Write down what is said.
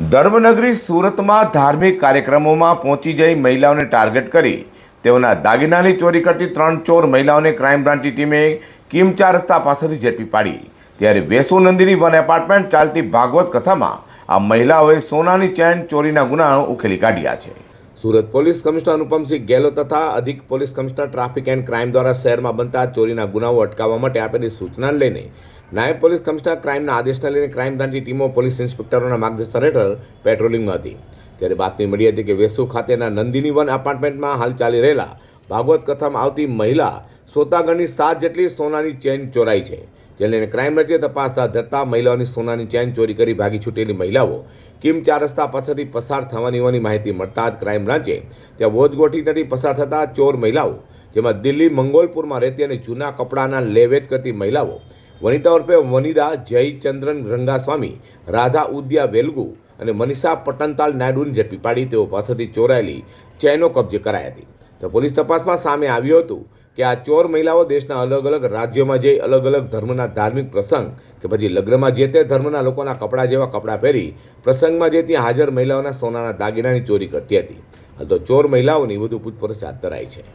ધર્મનગરી સુરતમાં ધાર્મિક કાર્યક્રમોમાં પહોંચી જઈ મહિલાઓને ટાર્ગેટ કરી. તેઓના દાગીનાની ચોરી કરતી ત્રણ ચોર મહિલાઓને ક્રાઇમ બ્રાન્ચની ટીમે કિમ ચાર રસ્તા પાસેથી ઝડપી પાડી. ત્યારે વેસુ નંદીની વન એપાર્ટમેન્ટ ચાલતી ભાગવત કથામાં આ મહિલાઓએ સોનાની ચેન ચોરીના ગુના ઉકેલી કાઢ્યા છે. સુરત પોલીસ કમિશનર અનુપમસિંહ ગેહલોત તથા અધિક police commissioner traffic and crime દ્વારા શહેરમાં બનતા ચોરીના ગુનાઓ અટકાવવા માટે આપેલી સૂચનાને લઈને નાયબ પોલીસ કમિશનર ક્રાઇમના આદેશને લઈને ક્રાઇમ બ્રાન્ચની ટીમો પોલીસ ઇન્સ્પેક્ટરોના માર્ગદર્શન હેઠળ પેટ્રોલિંગમાં હતી. ત્યારે બાતમી મળી હતી કે વેસુ ખાતેના નંદિની વન એપાર્ટમેન્ટમાં હાલ ચાલી રહેલા ભાગવત કથામાં આવતી મહિલા સોતાગણની સાત જેટલી સોનાની ચેન ચોરાઈ છે. જેને લઈને ક્રાઇમ બ્રાન્ચે તપાસ હાથ ધરતા મહિલાઓની સોનાની ચેન ચોરી કરી ભાગી છૂટેલી મહિલાઓ. કિમ ચાર રસ્તા પાસેથી પસાર થવાની હોવાની માહિતી મળતા જ ક્રાઇમ બ્રાન્ચે ત્યાં વોજગોઠી ત્યાંથી પસાર થતા ચોર મહિલાઓ, જેમાં દિલ્હી, મંગોલપુરમાં રહેતી અને જૂના કપડાના લેવેચ કરતી મહિલાઓ, વનિતા ઉર્ફે વનિદા, જયચંદ્રન, રંગાસ્વામી, રાધા ઉદ્યા વેલગુ અને મનીષા પટનતાલ નાયડુની ઝડપી પાડી. તેઓ પાસેથી ચોરાયેલી ચેનો કબજે કરાઈ હતી. તો પોલીસ તપાસમાં સામે આવ્યું હતું કે આ ચોર મહિલાઓ દેશના અલગ અલગ રાજ્યોમાં જઈ અલગ અલગ ધર્મના ધાર્મિક પ્રસંગ કે પછી લગ્નમાં જે તે ધર્મના લોકોના કપડાં જેવા કપડાં પહેરી પ્રસંગમાં જે ત્યાં હાજર મહિલાઓના સોનાના દાગીનાની ચોરી કરતી હતી. હાલ તો ચોર મહિલાઓની વધુ પૂછપરછ હાથ ધરાઈ છે.